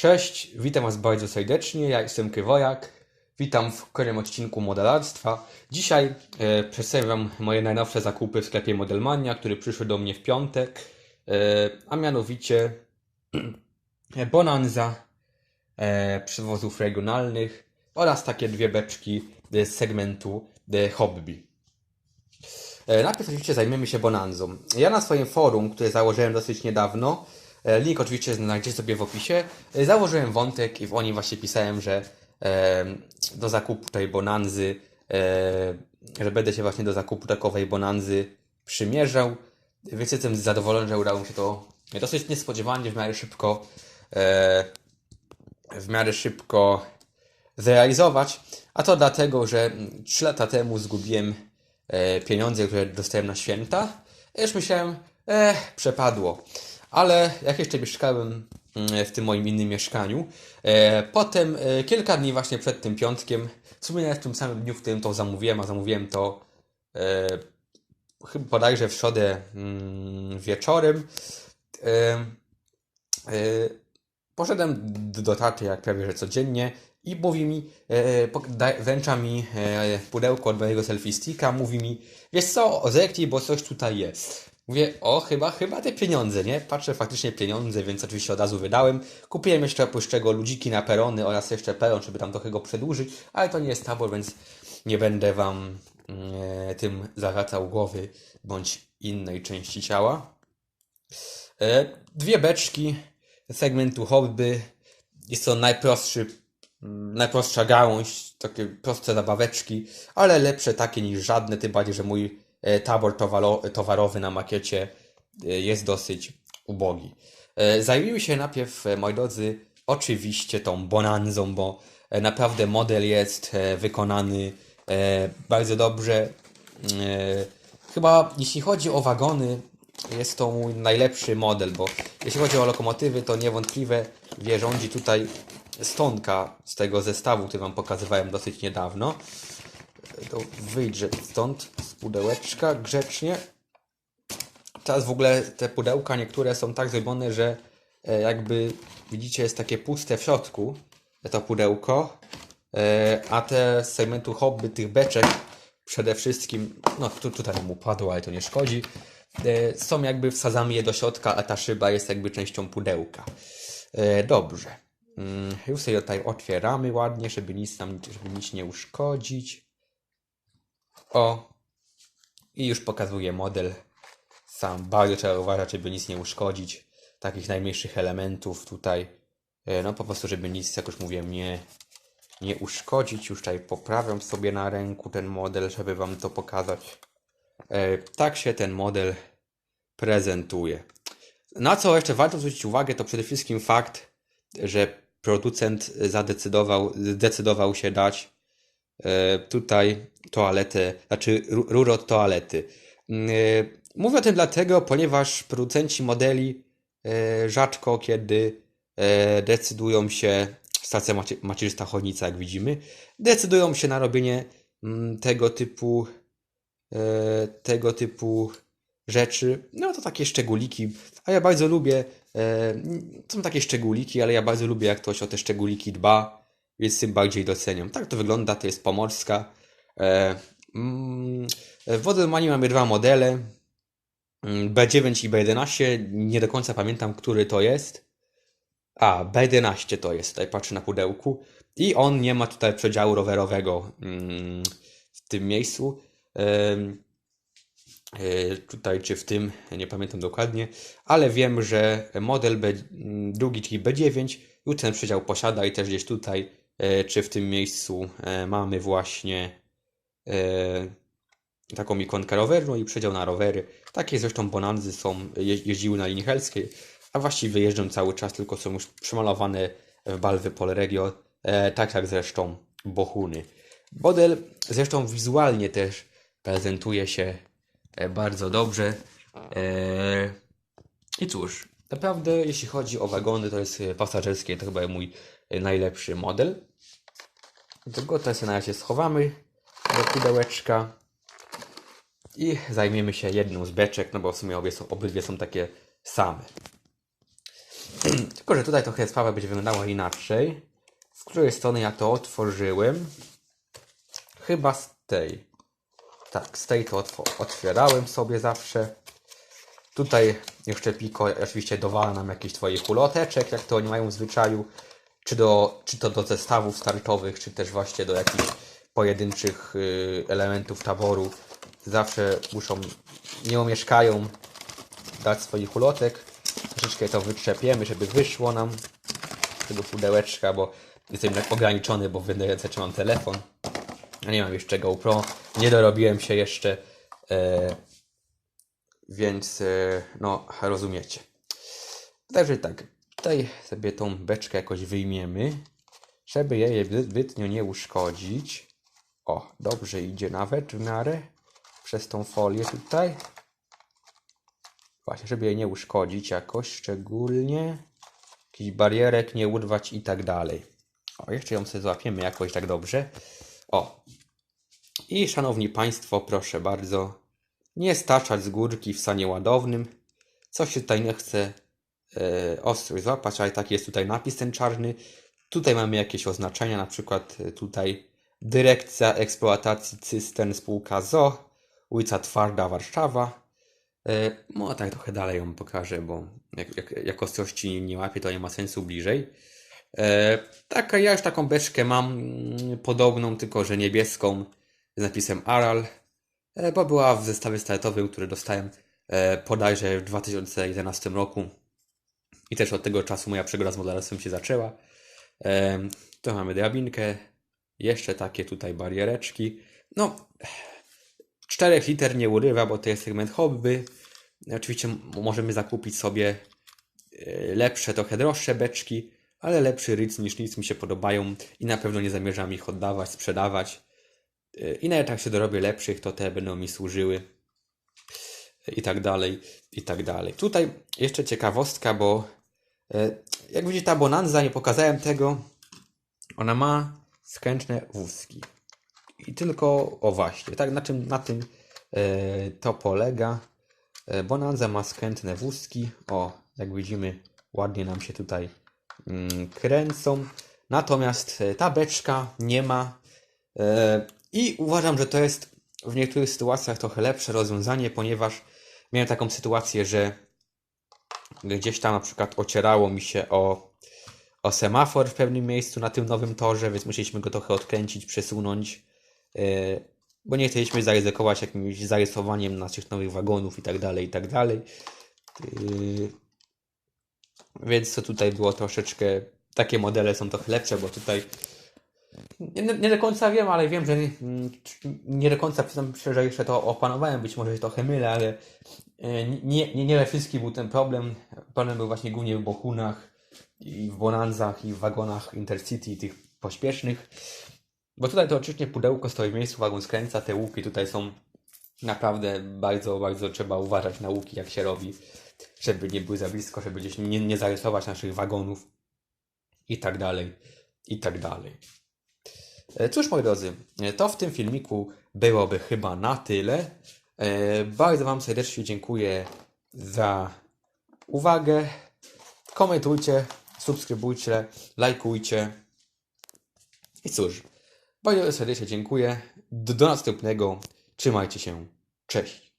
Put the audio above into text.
Cześć, witam Was bardzo serdecznie. Ja jestem Kywojak. Witam w kolejnym odcinku modelarstwa. Dzisiaj e, przedstawię Wam moje najnowsze zakupy w sklepie Modelmania, który przyszły do mnie w piątek, e, a mianowicie Bonanza e, przewozów regionalnych oraz takie dwie beczki z segmentu e, hobby. E, Najpierw oczywiście zajmiemy się Bonanzą. Ja na swoim forum, które założyłem dosyć niedawno, link oczywiście znajdziecie sobie w opisie, e, założyłem wątek i w nim właśnie pisałem, że e, do zakupu tej Bonanzy, e, że będę się właśnie do zakupu takowej Bonanzy przymierzał. Więc jestem zadowolony, że udało mi się to dosyć niespodziewanie, w miarę szybko, e, w miarę szybko zrealizować. A to dlatego, że 3 lata temu zgubiłem e, pieniądze, które dostałem na święta. Już myślałem, e, przepadło. Ale jak jeszcze mieszkałem mm, w tym moim innym mieszkaniu, e, potem e, kilka dni właśnie przed tym piątkiem, w sumie nawet w tym samym dniu, w którym to zamówiłem, a zamówiłem to e, chyba bodajże w środę mm, wieczorem, Poszedłem do taty jak prawie że codziennie i mówi mi, e, wręcza mi pudełko od mojego selfie sticka, mówi mi, wiesz co, zerknij, bo coś tutaj jest. Mówię, o, chyba, chyba te pieniądze, nie? Patrzę, faktycznie pieniądze, więc oczywiście od razu wydałem. Kupiłem jeszcze oprócz ludziki na perony oraz jeszcze peron, żeby tam trochę go przedłużyć, ale to nie jest tabor, więc nie będę wam e, tym zawracał głowy bądź innej części ciała. E, Dwie beczki segmentu hobby. Jest to najprostszy, mm, najprostsza gałąź, takie proste zabaweczki, ale lepsze takie niż żadne, tym bardziej, że mój tabor towaro- towarowy na makiecie e, jest dosyć ubogi. E, Zajmijmy się najpierw, e, moi drodzy, oczywiście tą bonanzą, bo e, naprawdę model jest e, wykonany e, bardzo dobrze. E, Chyba jeśli chodzi o wagony, jest to mój najlepszy model, bo jeśli chodzi o lokomotywy, to niewątpliwie wie rządzi tutaj stonka z tego zestawu, który Wam pokazywałem dosyć niedawno. To wyjdzie stąd z pudełeczka grzecznie. Teraz w ogóle te pudełka niektóre są tak zrobione, że e, jakby widzicie jest takie puste w środku to pudełko, e, a te z segmentu hobby tych beczek przede wszystkim, no tu, tutaj mu padło, ale to nie szkodzi, e, są jakby wsadzamy je do środka, a ta szyba jest jakby częścią pudełka. Dobrze. Mm, Już sobie tutaj otwieramy ładnie, żeby nic nam żeby nic nie uszkodzić. O. I już pokazuję model. Sam bardzo trzeba uważać, żeby nic nie uszkodzić. Takich najmniejszych elementów tutaj. E, No po prostu, żeby nic, jak już mówiłem, nie, nie uszkodzić. Już tutaj poprawiam sobie na ręku ten model, żeby Wam to pokazać. E, Tak się ten model prezentuje. Na co jeszcze warto zwrócić uwagę, to przede wszystkim fakt, że producent zadecydował, zdecydował się dać e, tutaj toaletę, znaczy ru- rurę od toalety. Mm, e, Mówię o tym dlatego, ponieważ producenci modeli e, rzadko kiedy e, decydują się, stacja macie, macierzysta Chornica, jak widzimy, decydują się na robienie mm, tego typu tego typu rzeczy. No to takie szczególiki, a ja bardzo lubię, są takie szczególiki, ale ja bardzo lubię jak ktoś o te szczególiki dba, więc tym bardziej doceniam. Tak to wygląda, to jest pomorska. E, mm, w Wodelmanie mamy dwa modele, mm, B9 i B11, nie do końca pamiętam, który to jest. A, B11 to jest, tutaj patrzę na pudełku. I on nie ma tutaj przedziału rowerowego mm, w tym miejscu. Em, e, tutaj czy w tym, nie pamiętam dokładnie, ale wiem, że model B, drugi, czyli B9, już ten przedział posiada i też gdzieś tutaj, e, czy w tym miejscu e, mamy właśnie e, taką ikonkę roweru i przedział na rowery. Takie zresztą Bonanzy są, je, jeździły na linii helskiej, a właściwie jeżdżą cały czas, tylko są już przemalowane w Balwy Polregio, e, tak jak zresztą Bohuny. Model zresztą wizualnie też prezentuje się e, bardzo dobrze. E, I cóż, naprawdę jeśli chodzi o wagony, to jest e, pasażerskie, to chyba mój e, najlepszy model. Dlatego to sobie na razie schowamy do pudełeczka i zajmiemy się jedną z beczek, no bo w sumie obie są, obydwie są takie same. Tylko że tutaj trochę sprawa będzie wyglądała inaczej. Z której strony ja to otworzyłem? Chyba z tej. Tak, z tej to otw- otwierałem sobie zawsze. Tutaj jeszcze Piko oczywiście dowala nam jakichś twoich uloteczek, jak to oni mają w zwyczaju. Czy, do, czy to do zestawów startowych, czy też właśnie do jakichś pojedynczych y, elementów taboru. Zawsze muszą, nie omieszkają dać swoich ulotek. Troszeczkę to wytrzepiemy, żeby wyszło nam z tego pudełeczka, bo jestem tak ograniczony, bo w jednej trzymam telefon. A nie mam jeszcze GoPro. Nie dorobiłem się jeszcze. E, więc e, no, rozumiecie. Także tak, tutaj sobie tą beczkę jakoś wyjmiemy, żeby jej zbytnio nie uszkodzić. O, dobrze idzie nawet w miarę przez tą folię tutaj. Właśnie, żeby jej nie uszkodzić jakoś szczególnie. Jakiś barierek nie urwać i tak dalej. O, jeszcze ją sobie złapiemy jakoś tak dobrze. O. I szanowni Państwo, proszę bardzo, nie staczać z górki w stanie ładownym. Co się tutaj nie chce e, ostro złapać, ale taki jest tutaj napis ten czarny. Tutaj mamy jakieś oznaczenia, na przykład e, tutaj Dyrekcja Eksploatacji Cystern Spółka ZO, ulica Twarda, Warszawa. E, No tak trochę dalej ją pokażę, bo jak, jak, jak ostrości nie łapie, to nie ma sensu bliżej. E, taka, ja już taką beczkę mam mm, podobną, tylko że niebieską z napisem Aral, e, bo była w zestawie startowym, który dostałem e, bodajże w 2011 roku. I też od tego czasu moja przygoda z modelarstwem się zaczęła. E, tu mamy drabinkę, jeszcze takie tutaj bariereczki. No, 4 liter nie urywa, bo to jest segment hobby. Oczywiście możemy zakupić sobie e, lepsze, trochę droższe beczki, ale lepszy ryc niż nic mi się podobają i na pewno nie zamierzam ich oddawać, sprzedawać. E, I nawet jak się dorobię lepszych, to te będą mi służyły i tak dalej, i tak dalej. Tutaj jeszcze ciekawostka, bo e, jak widzicie ta Bonanza, nie pokazałem tego, ona ma skrętne wózki. I tylko, o właśnie, tak na czym na tym e, to polega. E, Bonanza ma skrętne wózki. O, jak widzimy, ładnie nam się tutaj mm, kręcą. Natomiast e, ta beczka nie ma. I uważam, że to jest w niektórych sytuacjach trochę lepsze rozwiązanie, ponieważ miałem taką sytuację, że gdzieś tam na przykład ocierało mi się o, o semafor w pewnym miejscu na tym nowym torze, więc musieliśmy go trochę odkręcić, przesunąć, e, bo nie chcieliśmy zaryzykować jakimś zarysowaniem naszych nowych wagonów i tak dalej, i tak dalej. Yy, Więc to tutaj było troszeczkę, takie modele są trochę lepsze, bo tutaj nie, nie do końca wiem, ale wiem, że mm, nie do końca przyznam się, że jeszcze to opanowałem, być może się trochę mylę, ale e, nie, nie, nie we wszystkich był ten problem. Problem był właśnie głównie w Bohunach i w Bonanzach i w wagonach Intercity tych pośpiesznych. Bo tutaj to oczywiście pudełko stoi w miejscu, wagon skręca, te łuki tutaj są naprawdę bardzo, bardzo trzeba uważać na łuki, jak się robi, żeby nie były za blisko, żeby gdzieś nie, nie zarysować naszych wagonów i tak dalej, i tak dalej. E, Cóż, moi drodzy, e, to w tym filmiku byłoby chyba na tyle. E, Bardzo Wam serdecznie dziękuję za uwagę. Komentujcie, subskrybujcie, lajkujcie. I cóż, bardzo serdecznie dziękuję. Do, następnego. Trzymajcie się. Cześć.